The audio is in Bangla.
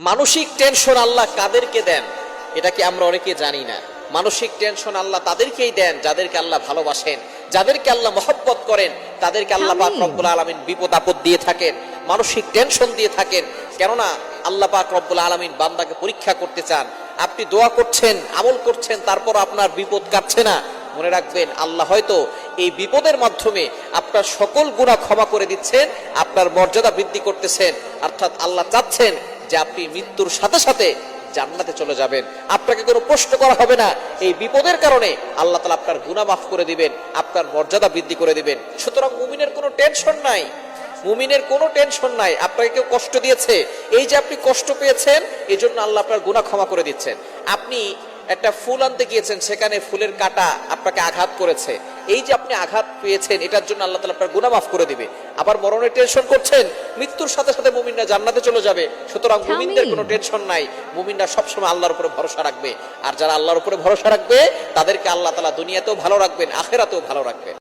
মানসিক টেনশন আল্লাহ কাদেরকে দেন? এটা কি আমরা অনেকে জানি না। মানসিক টেনশন আল্লাহ তাদেরকেই দেন যাদেরকে আল্লাহ ভালোবাসেন যাদেরকে আল্লাহ মহব্বত করেন তাদেরকে আল্লাহ পাক রব্বুল আলমিন বিপদ আপদ দিয়ে থাকেন মানসিক টেনশন দিয়ে থাকেন। কেননা আল্লাহ পাক রব্বুল আলমিন বান্দাকে পরীক্ষা করতে চান। আপনি দোয়া করছেন আমল করছেন তারপর আপনার বিপদ কাটছে না। মনে রাখবেন আল্লাহ হয়তো এই বিপদের মাধ্যমে আপনার সকল গুণা ক্ষমা করে দিচ্ছেন আপনার মর্যাদা বৃদ্ধি করতেছেন। অর্থাৎ আল্লাহ চাচ্ছেন যে আপনি মৃত্যুর সাথে সাথে জান্নাতে চলে যাবেন। আপনাকে কোনো প্রশ্ন করা হবে না। এই বিপদের কারণে আল্লাহ তালা আপনার গুণা মাফ করে দিবেন, আপনার মর্যাদা বৃদ্ধি করে দিবেন। সুতরাং মুমিনের কোনো টেনশন নাই। মুমিনের কোনো টেনশন নাই আপনাকে কেউ কষ্ট দিয়েছে। এই যে আপনি কষ্ট পেয়েছেন এই জন্য আল্লাহ আপনার গুণা ক্ষমা করে দিচ্ছেন। আপনি একটা ফুল আনতে গিয়েছেন সেখানে ফুলের কাটা আপনাকে আঘাত করেছে। এই যে আপনি আঘাত পেয়েছেন এটার জন্য আল্লাহ তালা আপনার গুণা মাফ করে দিবে। আবার মরণের টেনশন করছেন মৃত্যুর সাথে সাথে মুমিনরা জান্নাতে চলে যাবে। সুতরাং মুমিনদের কোনো টেনশন নাই মুমিনরা সবসময় আল্লাহর উপরে ভরসা রাখবে। আর যারা আল্লাহর উপরে ভরসা রাখবে তাদেরকে আল্লাহ তালা দুনিয়াতেও ভালো রাখবেন আখেরাতেও ভালো রাখবেন।